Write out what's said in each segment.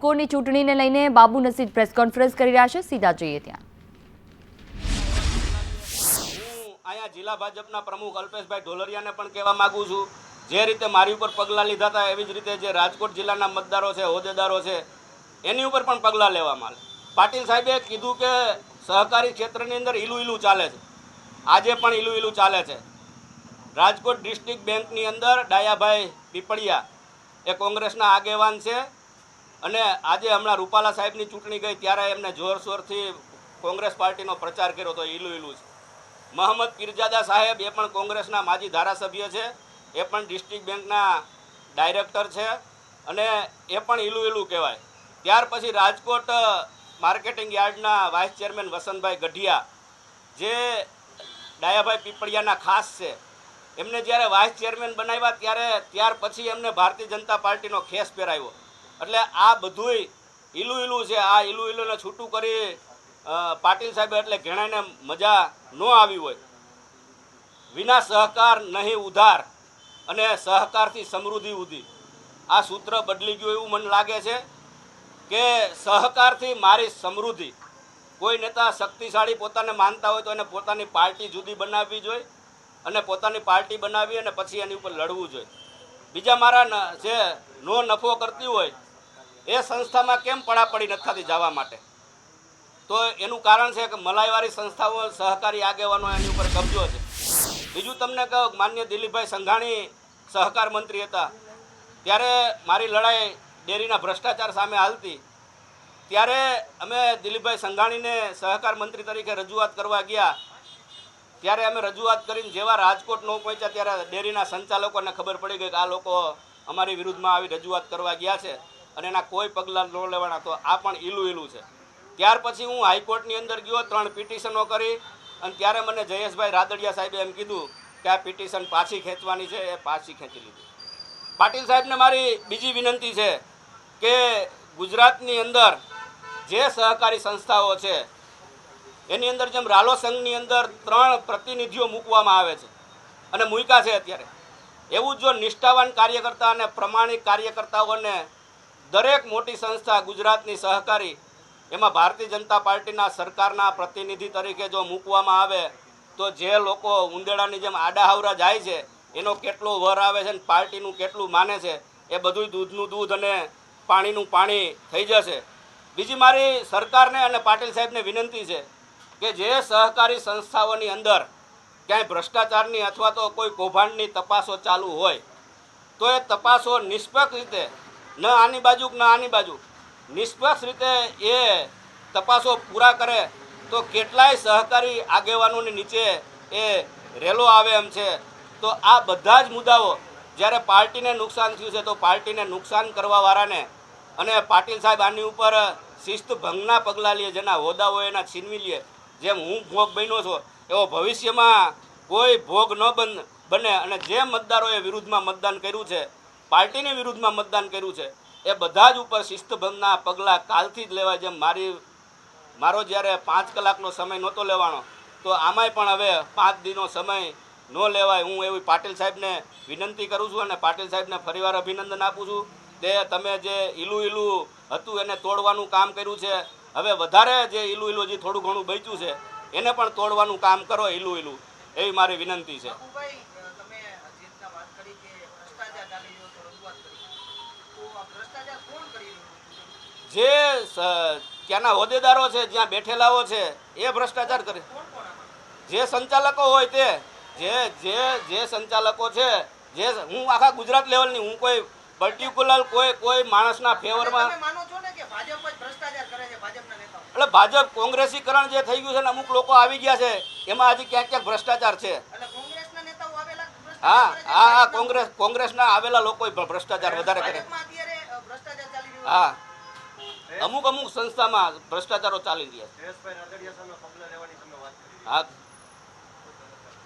ઇફકોની ચૂંટણીને લઈને Babu નસીદ press conference કરી રહ્યા છે. સીધા જઈએ ત્યાં. અહીંયા જિલ્લા ભાજપના પ્રમુખ અલ્પેશભાઈ ઢોલરિયાને પણ કહેવા માગું છું, જે રીતે મારી ઉપર પગલાં લીધા હતા, એવી જ રીતે જે રાજકોટ જિલ્લાના મતદારો છે, હોદ્દેદારો છે, એની ઉપર પણ પગલાં લેવામાં આવે પાટીલ સાહેબે કીધું કે સહકારી ક્ષેત્રની અંદર ઈલું ઈલું ચાલે છે. આજે પણ ઈલું ઈલું ચાલે છે. રાજકોટ ડિસ્ટ્રિક્ટ બેંકની અંદર ડાયાભાઈ પીપળિયા, એ કોંગ્રેસના આગેવાન છે અને આજે હમણાં રૂપાલા સાહેબની ચૂંટણી ગઈ, ત્યારે એમને જોરશોરથી કોંગ્રેસ પાર્ટીનો પ્રચાર કર્યો હતો ઈલું ઈલું છે. મહંમદ પીરજાદા સાહેબ એ પણ કોંગ્રેસના માજી ધારાસભ્ય છે, એ પણ ડિસ્ટ્રિક્ટ બેંકના ડાયરેક્ટર છે અને એ પણ ઈલું ઈલું કહેવાય. ત્યાર પછી રાજકોટ માર્કેટિંગ યાર્ડના વાઇસ ચેરમેન વસંતભાઈ ગઢિયા, જે ડાયાભાઈ પીપળિયાના ખાસ છે, એમને જ્યારે વાઇસ ચેરમેન બનાવ્યા ત્યારે, ત્યાર પછી એમને ભારતીય જનતા પાર્ટીનો ખેસ પહેરાવ્યો. એટલે આ બધુંય ઈલું ઈલું છે. આ ઈલું ઈલુંને છૂટું કરી પાટીલ સાહેબ એટલે ઘણાને મજા ન આવી હોય. વિના સહકાર નહીં ઉધાર અને સહકારથી સમૃદ્ધિ ઉધી. આ સૂત્ર બદલી ગયું એવું મને લાગે છે કે સહકારથી મારી સમૃદ્ધિ. કોઈ નેતા શક્તિશાળી પોતાને માનતા હોય તો એને પોતાની પાર્ટી જુદી બનાવવી જોઈએ અને પોતાની પાર્ટી બનાવી અને પછી એની ઉપર લડવું જોઈએ. બીજા મારા જે નો નફો કરતી હોય એ સંસ્થામાં કેમ પડાપડી નથી થતી જવા માટે? તો એનું કારણ છે કે મલાઈવાળી સંસ્થાઓ સહકારી આગેવાનો એની ઉપર કબજો છે. બીજું તમને કહું માન્ય દિલીપભાઈ સંઘાણી સહકાર મંત્રી હતા. ત્યારે મારી લડાઈ ડેરીના ભ્રષ્ટાચાર સામે હાલતી. ત્યારે અમે દિલીપભાઈ સંઘાણીને સહકાર મંત્રી તરીકે રજૂઆત કરવા ગયા. ત્યારે અમે રજૂઆત કરીને જેવા રાજકોટ ન પહોંચ્યા ત્યારે ડેરીના સંચાલકોને ખબર પડી ગઈ કે આ લોકો અમારી વિરુદ્ધમાં આવી રજૂઆત કરવા ગયા છે. અને એના કોઈ પગલાં ન લેવાના, તો આ પણ ઈલું ઈલું છે. ત્યાર પછી હું હાઈકોર્ટની અંદર ગયો, ત્રણ પિટિશનો કરી અને ત્યારે મને જયેશભાઈ રાદડિયા સાહેબે એમ કીધું કે આ પિટિશન પાછી ખેંચવાની છે, એ પાછી ખેંચી લીધી. પાટીલ સાહેબને મારી બીજી વિનંતી છે કે ગુજરાતની અંદર જે સહકારી સંસ્થાઓ છે, એની અંદર જેમ રાલો સંઘની અંદર ત્રણ પ્રતિનિધિઓ મૂકવામાં આવે છે અને મૂક્યા છે અત્યારે. એવું જ જો નિષ્ઠાવાન કાર્યકર્તા અને પ્રમાણિક કાર્યકર્તાઓને દરેક મોટી સંસ્થા ગુજરાતની સહકારી, એમાં ભારતીય જનતા પાર્ટીના સરકારના પ્રતિનિધિ તરીકે જો મૂકવામાં આવે, તો જે લોકો ઉંદેડાની જેમ આડાહાવરા જાય છે, એનો કેટલો વર આવે છે અને પાર્ટીનું કેટલું માને છે, એ બધું દૂધનું દૂધ અને પાણીનું પાણી થઈ જશે. બીજી મારી સરકારને અને પાટીલ સાહેબને વિનંતી છે કે જે સહકારી સંસ્થાઓની અંદર ક્યાંય ભ્રષ્ટાચારની અથવા તો કોઈ કૌભાંડની તપાસો ચાલુ હોય, તો એ તપાસો નિષ્પક્ષ રીતે ન આની બાજુ ન આની બાજુ. નિષ્પક્ષ રીતે એ તપાસો પૂરા કરે તો કેટલાય સહકારી આગેવાનોની નીચે એ રેલો આવે એમ છે. તો આ બધા જ મુદ્દાઓ જ્યારે પાર્ટીને નુકસાન થયું છે તો પાર્ટીને નુકસાન કરવાવાળાને અને પાટીલ સાહેબ આની ઉપર શિસ્ત ભંગના પગલાં લે, જેના હોદ્દાઓ એના છીનવી લે, જેમ હું ભોગ બન્યો છું, એવો ભવિષ્યમાં કોઈ ભોગ ન બન, બને. અને જે મતદારોએ વિરુદ્ધમાં મતદાન કર્યું છે પાર્ટીની વિરુદ્ધમાં મતદાન કર્યું છે, એ બધા જ ઉપર શિસ્તભંગના પગલાં કાલથી જ લેવાય જેમ મારી, મારો જ્યારે પાંચ કલાકનો સમય નહોતો લેવાનો, તો આમાંય પણ હવે પાંચ દિનનો સમય ન લેવાય. હું એવી પાટીલ સાહેબને વિનંતી કરું છું અને પાટીલ સાહેબને ફરીવાર અભિનંદન આપું છું તે તમે જે ઈલું ઈલું હતું એને તોડવાનું કામ કર્યું છે, હવે વધારે જે ઈલું ઈલું જે થોડું ઘણું બચ્યું છે, એને પણ તોડવાનું કામ કરો ઈલું ઈલું. એવી મારી વિનંતી છે બાબુભાઈ, અ, તમે જે રીતના વાત કરી કે ભ્રષ્ટાચાર ચાલી રહ્યો છે, રજૂઆત કરી. તો આ ભ્રષ્ટાચાર કોણ કરી રહ્યું છે? જે ત્યાંના હોદ્દેદારો છે જ્યાં બેઠેલાઓ છે એ ભ્રષ્ટાચાર કરે? જે સંચાલકો હોય તે જે જે જે સંચાલકો છે જે હું આખા ગુજરાત લેવલની હું કોઈ પર્ટિક્યુલર કોઈ કોઈ માણસના ફેવરમાં એટલે ભાજપ કોંગ્રેસીકરણ જે થઈ ગયું છે ને અમુક લોકો આવી ગયા છે એમાં હજી ક્યાંક ક્યાંક ભ્રષ્ટાચાર છે. હા હા હા કોંગ્રેસ કોંગ્રેસના આવેલા લોકો ભ્રષ્ટાચાર વધારે કરે ભાજપમાં અત્યારે અ, ભ્રષ્ટાચાર ચાલી રહ્યો છે. હા. અમુક અમુક સંસ્થામાં ભ્રષ્ટાચારો ચાલી રહ્યા છે. જયેશભાઈ હા.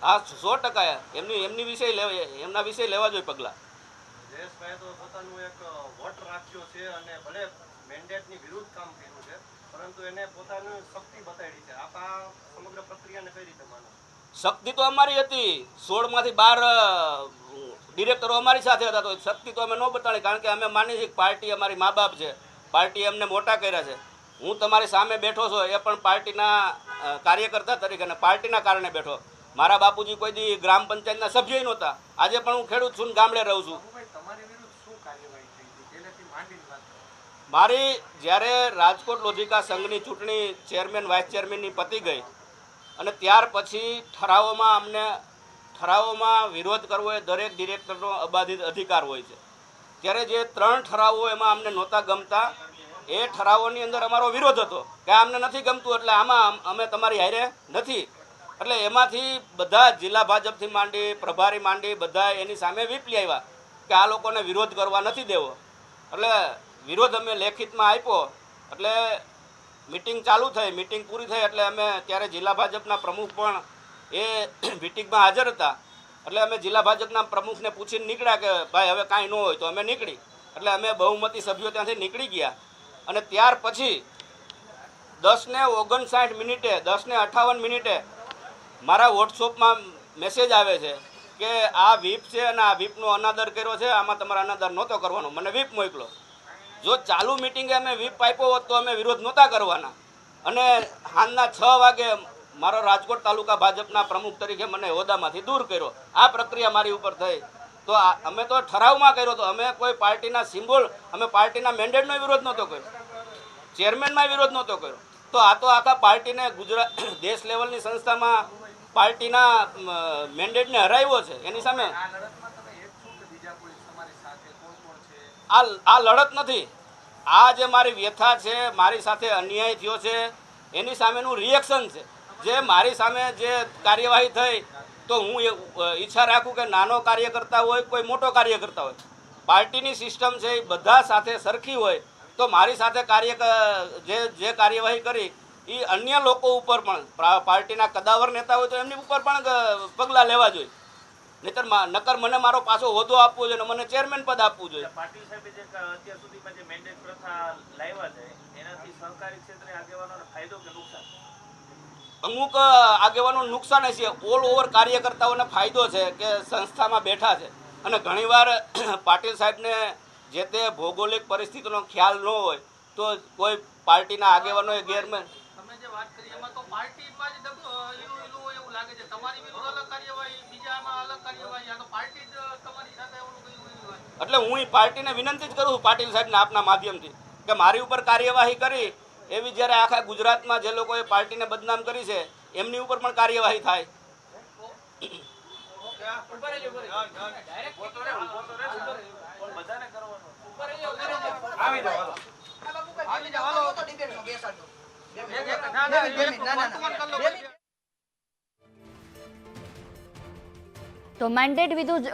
હા સો ટકા એમની એમની વિષય એમના વિષય લેવા જોઈએ પગલાં. જયેશભાઈએ તો પોતાનું એક વોટ રાખ્યો છે અને ભલે મેન્ડેટની વિરુદ્ધ કામ કર્યું છે પરંતુ એને પોતાની શક્તિ બતાવી છે. આપ આ સમગ્ર પ્રક્રિયાને કઈ રીતે માનો શક્તિ તો અમારી હતી. સોળમાંથી બાર ડિરેક્ટરો અમારી સાથે હતા. તો શક્તિ તો અમે ન બતાડી કારણ કે અમે માની છીએ કે પાર્ટી અમારી મા બાપ છે. પાર્ટી અમને મોટા કર્યા છે. હું તમારી સામે બેઠો છું એ પણ પાર્ટીના કાર્યકર્તા તરીકે અને પાર્ટીના કારણે બેઠો. મારા બાપુજી કોઈ દી ગ્રામ પંચાયતના સભ્ય નહોતા. આજે પણ હું ખેડૂત છું ગામડે રહું છું. મારી જ્યારે રાજકોટ લોધિકા સંઘની ચૂંટણી ચેરમેન વાઇસ ચેરમેનની પતી ગઈ અને ત્યાર પછી ઠરાવોમાં અમને, ઠરાવોમાં વિરોધ કરવો એ દરેક ડિરેક્ટરનો અબાધિત અધિકાર હોય છે. ત્યારે જે ત્રણ ઠરાવો એમાં અમને નહોતા ગમતા, એ ઠરાવોની અંદર અમારો વિરોધ હતો કે અમને નથી ગમતું એટલે આમાં અમે તમારી હારે નથી. એટલે એમાંથી બધા જિલ્લા ભાજપથી માંડી, પ્રભારી માંડી બધા એની સામે વીપલી આવ્યા કે આ લોકોને વિરોધ કરવા નથી દેવો. એટલે વિરોધ અમે લેખિતમાં આપ્યો. એટલે મિટિંગ ચાલુ થઈ, મિટિંગ પૂરી થઈ એટલે અમે ત્યારે જિલ્લા ભાજપના પ્રમુખ પણ એ મિટિંગમાં હાજર હતા. એટલે અમે જિલ્લા ભાજપના પ્રમુખને પૂછીને નીકળ્યા કે, ભાઈ, હવે કાંઈ ન હોય તો અમે નીકળી. એટલે અમે બહુમતી સભ્યો ત્યાંથી નીકળી ગયા. અને ત્યાર પછી દસને ઓગણસાઠ મિનિટે, દસને અઠાવન મિનિટે મારા વોટ્સઅપમાં મેસેજ આવે છે કે, આ વીપ છે અને આ વીપનો અનાદર કર્યો છે, આમાં તમારે અનાદર નહોતો કરવાનો. મને વીપ મોકલો. જો ચાલુ મિટિંગે અમે વીપ પાઇપો હોત તો અમે વિરોધ નહોતા કરવાના. અને હાલના છ વાગે મારો રાજકોટ તાલુકા ભાજપના પ્રમુખ તરીકે મને હોદ્દામાંથી દૂર કર્યો. આ પ્રક્રિયા મારી ઉપર થઈ. તો અમે તો ઠરાવમાં કર્યો તો અમે કોઈ પાર્ટીના સિમ્બોલ, અમે પાર્ટીના મેન્ડેટનો વિરોધ નહોતો કર્યો. ચેરમેનમાં વિરોધ નહોતો કર્યો. તો આ તો આખા પાર્ટીને ગુજરાત, દેશ લેવલની સંસ્થામાં પાર્ટીના મેન્ડેટને હરાવ્યો છે. એની સામે આ લડતમાં તમે એક છો કે બીજા કોઈ તમારી સાથે કોણ કોણ છે આ આ લડત નથી. આ જે મારી વ્યથા છે, મારી સાથે અન્યાય થયો છે, એની સામેનું રિએક્શન છે. જે મારી સામે જે કાર્યવાહી થઈ, તો હું એ ઈચ્છા રાખું કે નાનો કાર્યકર્તા હોય, કોઈ મોટો કાર્યકર્તા હોય. પાર્ટીની સિસ્ટમ છે, એ બધા સાથે સરખી હોય, તો મારી સાથે કાર્ય જે જે કાર્યવાહી કરી એ અન્ય લોકો ઉપર પણ પાર્ટીના કદાવર નેતા હોય તો એમની ઉપર પણ પગલાં લેવા જોઈએ. નહીતર નકર મને મારો પાછો હોદ્દો આપવો જોઈએ અને મને ચેરમેન પદ આપવું જોઈએ. પાટીલ સાહેબે જે અત્યાર સુધીમાં જે મેન્ડેટ પ્રથા લાવ્યા છે એનાથી સહકારી ક્ષેત્રે આગેવાનોને ફાયદો કે નુકસાન? અમુક આગેવાનો નુકસાન છે ઓલ ઓવર કાર્યકર્તાઓને ફાયદો છે કે સંસ્થામાં બેઠા છે. અને ઘણીવાર પાટીલ સાહેબને જે તે ભૌગોલિક પરિસ્થિતિનો ખ્યાલ ન હોય તો કોઈ પાર્ટીના આગેવાનો ગેરમેન તમે જે વાત કરી એમાં તો પાર્ટીમાં જ લાગે છે. તમારી વિરુદ્ધ અલગ કાર્યવાહી બીજામાં અલગ કાર્યવાહી. આ તો પાર્ટી જ તમારી સાથે એવું હોય. એટલે હું ઈ પાર્ટીને વિનંતી જ કરું છું પાટીલ સાહેબને આપના માધ્યમથી કે મારી ઉપર કાર્યવાહી કરી એવી જ્યારે આખા ગુજરાતમાં જે લોકોએ પાર્ટીને બદનામ કરી છે એમની ઉપર પણ કાર્યવાહી થાય. બધાને કરવાનું આવી તો મેન્ડેટ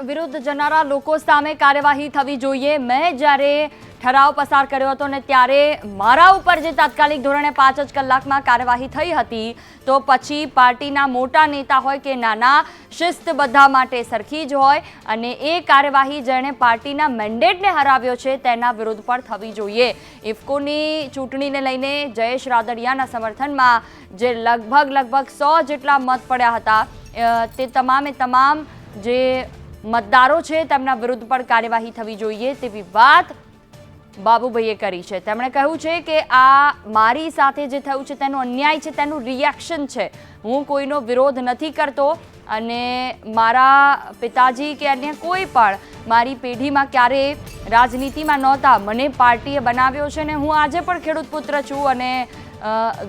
વિરુદ્ધ જનારા લોકો સામે કાર્યવાહી થવી જોઈએ. મેં જ્યારે ઠરાવ પસાર કર્યો હતો ને ત્યારે મારા ઉપર જે તાત્કાલિક ધોરણે પાંચ જ કલાકમાં કાર્યવાહી થઈ હતી, તો પછી પાર્ટીના મોટા નેતા હોય કે નાના, શિસ્ત બધા માટે સરખી જ હોય અને એ કાર્યવાહી જેણે પાર્ટીના મેન્ડેટને હરાવ્યો છે તેના વિરુદ્ધ પણ થવી જોઈએ. ઇફકોની ચૂંટણીને લઈને જયેશ રાદડિયાના સમર્થનમાં જે લગભગ લગભગ સો જેટલા મત પડ્યા હતા તે તમામે તમામ જે મતદારો છે તેમના વિરુદ્ધ પણ કાર્યવાહી થવી જોઈએ તેવી વાત બાબુભાઈએ કરી છે. તેમણે કહ્યું છે કે આ મારી સાથે જે થયું છે તેનો અન્યાય છે, તેનું રિએક્શન છે. હું કોઈનો વિરોધ નથી કરતો અને મારા પિતાજી કે અન્ય કોઈ પણ મારી પેઢીમાં ક્યારેય રાજનીતિમાં નહોતા. મને પાર્ટીએ બનાવ્યો છે ને હું આજે પણ ખેડૂત પુત્ર છું અને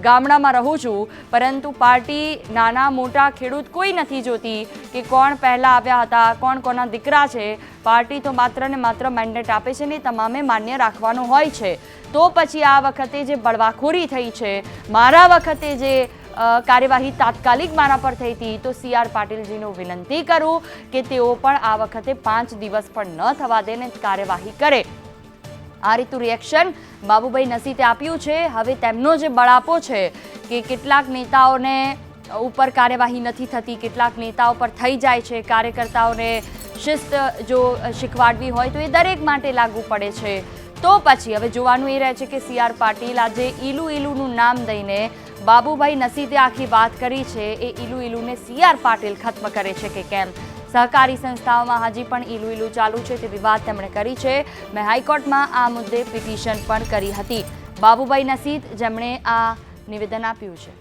ગામડામાં રહું છું, પરંતુ પાર્ટી નાના મોટા ખેડૂત કોઈ નથી જોતી કે કોણ પહેલાં આવ્યા હતા, કોણ કોના દીકરા છે. પાર્ટી તો માત્ર ને માત્ર મેન્ડેટ આપે છે ને તમામે માન્ય રાખવાનું હોય છે. તો પછી આ વખતે જે બળવાખોરી થઈ છે, મારા વખતે જે કાર્યવાહી તાત્કાલિક મારા પર થઈ હતી, તો સી આર પાટીલજીનું વિનંતી કરું કે તેઓ પણ આ વખતે પાંચ દિવસ પણ ન થવા દે ને કાર્યવાહી કરે. આ રીતનું રિએક્શન બાબુભાઈ નસીતે આપ્યું છે. હવે તેમનો જે બળાપો છે કે કેટલાક નેતાઓને ઉપર કાર્યવાહી નથી થતી, કેટલાક નેતાઓ પર થઈ જાય છે, કાર્યકર્તાઓને શિસ્ત જો શીખવાડવી હોય તો એ દરેક માટે લાગુ પડે છે. તો પછી હવે જોવાનું એ રહે છે કે સી આર પાટીલ આજે ઈલુ ઈલુનું નામ દઈને બાબુભાઈ નસીતે આખી વાત કરી છે. એ ઈલુ ઈલુને સી આર પાટીલ ખત્મ કરે છે કે કેમ? સહકારી સંસ્થાઓમાં હજી પણ ઈલું ઈલું ચાલુ છે તેવી વાત તેમણે કરી છે. મેં હાઈકોર્ટમાં આ મુદ્દે પિટિશન પણ કરી હતી. બાબુભાઈ નસીદ, જેમણે આ નિવેદન આપ્યું છે.